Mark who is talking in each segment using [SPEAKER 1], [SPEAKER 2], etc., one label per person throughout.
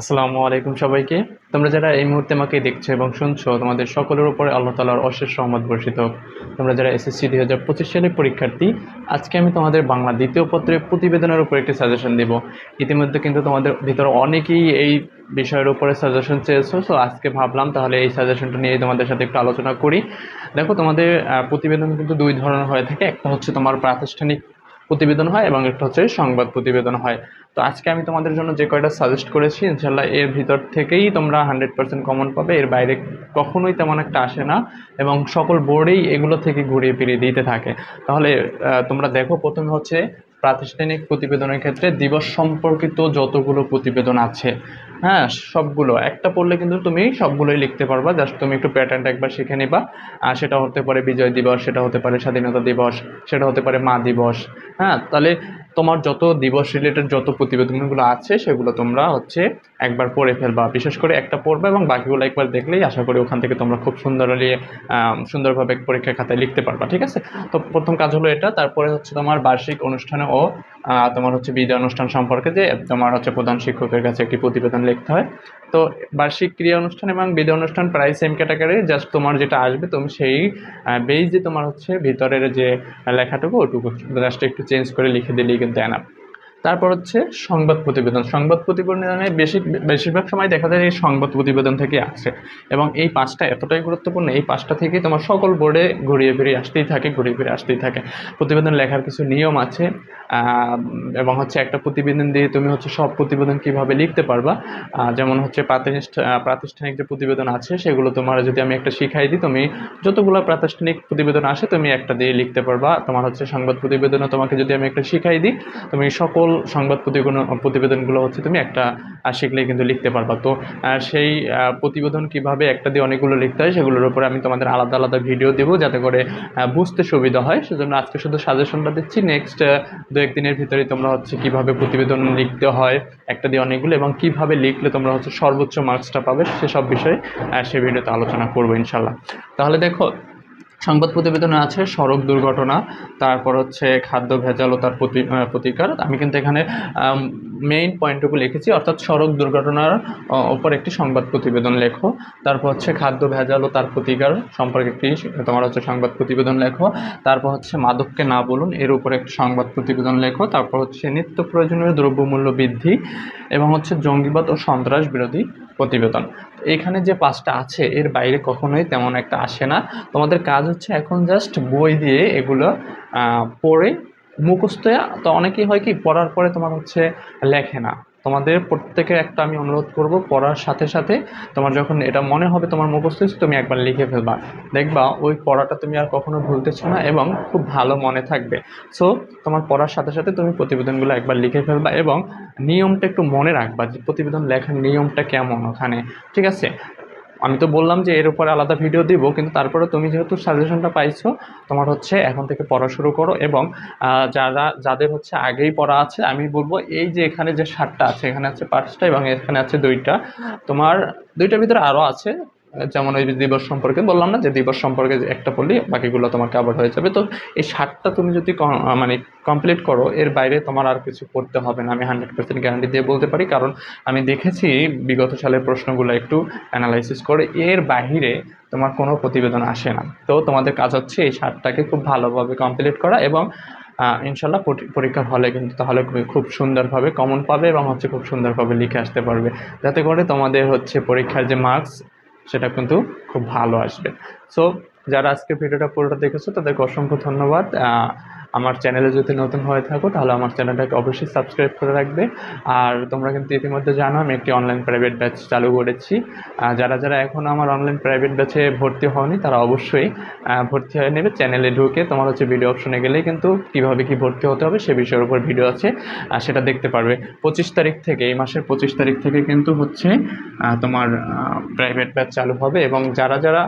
[SPEAKER 1] আসসালামু আলাইকুম সবাইকে। তোমরা যারা এই মুহূর্তে আমাকে দেখছ এবং শুনছো, তোমাদের সকলের উপরে আল্লাহ তালার অশেষ রহমত বর্ষিত। তোমরা যারা এসএসসি দুই হাজার পঁচিশ সালের পরীক্ষার্থী, আজকে আমি তোমাদের বাংলা দ্বিতীয় পত্রের প্রতিবেদনের উপর একটি সাজেশন দেব। ইতিমধ্যে কিন্তু তোমাদের ভিতরে অনেকেই এই বিষয়ের উপরে সাজেশন চেয়েছো সো আজকে ভাবলাম তাহলে এই সাজেশনটা নিয়ে তোমাদের সাথে একটু আলোচনা করি। দেখো, তোমাদের প্রতিবেদন কিন্তু দুই ধরনের হয়ে থাকে। একটা হচ্ছে তোমার প্রাতিষ্ঠানিক প্রতিবেদন হয় এবং একটা হচ্ছে সংবাদ প্রতিবেদন হয়। তো আজকে আমি তোমাদের জন্য যে কয়টা সাজেস্ট করেছি ইনশাল্লাহ এর ভিতর থেকেই তোমরা হান্ড্রেড পার্সেন্ট কমন পাবে। এর বাইরে কখনোই তেমন একটা আসে না এবং সকল বোর্ডেই এগুলো থেকে ঘুরিয়ে ফিরিয়ে দিতে থাকে। তাহলে তোমরা দেখো প্রথমে হচ্ছে প্রাতিষ্ঠানিক প্রতিবেদনের ক্ষেত্রে দিবস সম্পর্কিত যতগুলো প্রতিবেদন আছে হ্যাঁ সবগুলো। একটা পড়লে কিন্তু তুমি সবগুলোই লিখতে পারবা। জাস্ট তুমি একটু প্যাটার্নটা একবার শিখে নিবা। আর সেটা হতে পারে বিজয় দিবস, সেটা হতে পারে স্বাধীনতা দিবস, সেটা হতে পারে মা দিবস হ্যাঁ? তাহলে তোমার যত দিবস রিলেটেড যত প্রতিবেদনগুলো আছে, সেগুলো তোমরা হচ্ছে একবার পড়ে ফেলবা। বিশেষ করে একটা পড়বে এবং বাকিগুলো একবার দেখলেই আশা করি ওখান থেকে তোমরা খুব সুন্দরলি সুন্দরভাবে পরীক্ষা খাতায় লিখতে পারবা, ঠিক আছে? তো প্রথম কাজ হলো এটা, তারপরে হচ্ছে তোমার বার্ষিক অনুষ্ঠানে ও তোমার হচ্ছে বিদায় অনুষ্ঠান সম্পর্কে যে তোমার হচ্ছে প্রধান শিক্ষকের কাছে একটি প্রতিবেদন লিখতে হয়। তো বার্ষিক ক্রিয়া অনুষ্ঠান এবং বিদায় অনুষ্ঠান প্রায় সেম ক্যাটাগরি জাস্ট তোমার যেটা আসবে তুমি সেই বেইজে তোমার হচ্ছে ভিতরের যে লেখাটুকু, ওটুকু জাস্ট একটু চেঞ্জ করে লিখে দিলেই কিন্তু এনাফ তারপর হচ্ছে সংবাদ প্রতিবেদন। সংবাদ প্রতিবেদনে বেশি, বেশিরভাগ সময় দেখা যায় এই সংবাদ প্রতিবেদন থেকে আসে এবং এই পাঁচটা এতটাই গুরুত্বপূর্ণ, এই পাঁচটা থেকে তোমার সকল বোর্ডে ঘুরিয়ে ফিরিয়ে আসতেই থাকে, ঘুরিয়ে ফিরে আসতেই থাকে। প্রতিবেদন লেখার কিছু নিয়ম আছে এবং হচ্ছে একটা প্রতিবেদন দিয়ে তুমি হচ্ছে সব প্রতিবেদন কীভাবে লিখতে পারবা। যেমন হচ্ছে প্রাতিষ্ঠা প্রাতিষ্ঠানিক যে প্রতিবেদন আছে, সেগুলো তোমার যদি আমি একটা শিখাই দিই, তুমি যতগুলো প্রাতিষ্ঠানিক প্রতিবেদন আসে, তুমি একটা দিয়ে লিখতে পারবা। তোমার হচ্ছে সংবাদ প্রতিবেদনও তোমাকে যদি আমি একটা শিখাই দিই, তুমি সকল সংবাদ প্রতিবেদন প্রতিবেদনগুলো হচ্ছে তুমি একটা শিখলেই কিন্তু লিখতে পারবা। তো সেই প্রতিবেদন কীভাবে একটা দিয়ে অনেকগুলো লিখতে হয় সেগুলোর উপরে আমি তোমাদের আলাদা আলাদা ভিডিও দেবো যাতে করে বুঝতে সুবিধা হয়। সেজন্য আজকে শুধু সাজেশনটা দিচ্ছি। নেক্সট দু একদিনের ভিতরে তোমরা হচ্ছে কীভাবে প্রতিবেদন লিখতে হয় একটা দিয়ে অনেকগুলো এবং কীভাবে লিখলে তোমরা হচ্ছে সর্বোচ্চ মার্কসটা পাবে সেসব বিষয়ে সে ভিডিওতে আলোচনা করব ইনশাল্লাহ তাহলে দেখো সংবাদ প্রতিবেদনে আছে সড়ক দুর্ঘটনা, তারপর হচ্ছে খাদ্য ভেজাল ও তার প্রতি প্রতিকার। আমি কিন্তু এখানে মেইন পয়েন্টটুকু লিখেছি, অর্থাৎ সড়ক দুর্ঘটনার ওপর একটি সংবাদ প্রতিবেদন লেখো। তারপর হচ্ছে খাদ্য ভেজাল ও তার প্রতিকার সম্পর্কে একটি, তোমার হচ্ছে সংবাদ প্রতিবেদন লেখো। তারপর হচ্ছে মাদককে না বলুন, এর উপর একটি সংবাদ প্রতিবেদন লেখো। তারপর হচ্ছে নিত্য প্রয়োজনীয় দ্রব্যমূল্য বৃদ্ধি এবং হচ্ছে জঙ্গিবাদ ও সন্ত্রাস বিরোধী প্রতিবেদন। এখানে যে পাঁচটা আছে, এর বাইরে কখনোই তেমন একটা আসে না। তোমাদের কাজ হচ্ছে এখন জাস্ট বই দিয়ে এগুলো পড়ে মুখস্থ তো অনেকেই হয় কি, পড়ার পরে তোমার হচ্ছে লেখে না। তোমাদের প্রত্যেকের একটা আমি অনুরোধ করব, পড়ার সাথে সাথে তোমার যখন এটা মনে হবে তোমার মুখস্থ তুমি একবার লিখে ফেলবা। দেখবা ওই পড়াটা তুমি আর কখনো ভুলতেছো না এবং খুব ভালো মনে থাকবে। সো তোমার পড়ার সাথে সাথে তুমি প্রতিবেদনগুলো একবার লিখে ফেলবা এবং নিয়মটা একটু মনে রাখবা যে প্রতিবেদন লেখার নিয়মটা কেমন ওখানে। ঠিক আছে? আমি তো বললাম যে এর উপরে আলাদা ভিডিও দিব, কিন্তু তারপরে তুমি যেহেতু সাজেশনটা পাইছো, তোমার হচ্ছে এখন থেকে পড়া শুরু করো এবং যারা, যাদের হচ্ছে আগেই পড়া আছে, আমি বলব এই যে এখানে যে সাতটা আছে, এখানে আছে পাঁচটা এবং এখানে আছে দুইটা, তোমার দুইটার ভিতরে আরও আছে যেমন ওই দিবস সম্পর্কে বললাম না, যে দিবস সম্পর্কে একটা পড়লি বাকিগুলো তোমার কাভার হয়ে যাবে। তো এই সাতটা তুমি যদি মানে কমপ্লিট করো, এর বাইরে তোমার আর কিছু করতে হবে না। আমি হান্ড্রেড পার্সেন্ট গ্যারান্টি দিয়ে বলতে পারি, কারণ আমি দেখেছি বিগত সালের প্রশ্নগুলো একটু অ্যানালাইসিস করে, এর বাহিরে তোমার কোনো প্রতিবেদন আসে না। তো তোমাদের কাজ হচ্ছে এই সাতটাকে খুব ভালোভাবে কমপ্লিট করা এবং ইনশাল্লাহ পরীক্ষার হলে কিন্তু তাহলে খুব সুন্দরভাবে কমন পাবে এবং হচ্ছে খুব সুন্দরভাবে লিখে আসতে পারবে। যাতে করে তোমাদের হচ্ছে পরীক্ষার যে মার্কস সেটা কিন্তু খুব ভালো আসবে। সো যারা আজকে ভিডিওটা পুরোটা দেখেছ তাদেরকে অসংখ্য ধন্যবাদ। আমার চ্যানেলে যদি নতুন হয়ে থাকো, তাহলে আমার চ্যানেলটাকে অবশ্যই সাবস্ক্রাইব করে রাখবে। আর তোমরা কিন্তু ইতিমধ্যে জানো, আমি একটি অনলাইন প্রাইভেট ব্যাচ চালু করেছি। যারা যারা এখনও আমার অনলাইন প্রাইভেট ব্যাচে ভর্তি হওনি, তারা অবশ্যই ভর্তি হয়ে নেবে। চ্যানেলে ঢুকে তোমার হচ্ছে ভিডিও অপশনে গেলেই কিন্তু কীভাবে কী ভর্তি হতে হবে, সে বিষয়ের উপর ভিডিও আছে সেটা দেখতে পারবে। পঁচিশ তারিখ থেকে, এই মাসের পঁচিশ তারিখ থেকে কিন্তু হচ্ছে তোমার প্রাইভেট ব্যাচ চালু হবে। এবং যারা যারা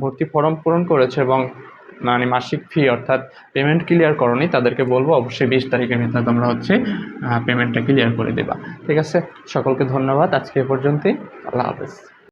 [SPEAKER 1] ভর্তি ফর্ম পূরণ করেছে এবং মানে মাসিক ফি অর্থাৎ পেমেন্ট ক্লিয়ার করনি, তাদেরকে বলব অবশ্যই বিশ তারিখের ভিতরে তোমরা হচ্ছে পেমেন্টটা ক্লিয়ার করে দেবা। ঠিক আছে? সকলকে ধন্যবাদ। আজকে এ পর্যন্তই। আল্লাহ হাফেজ।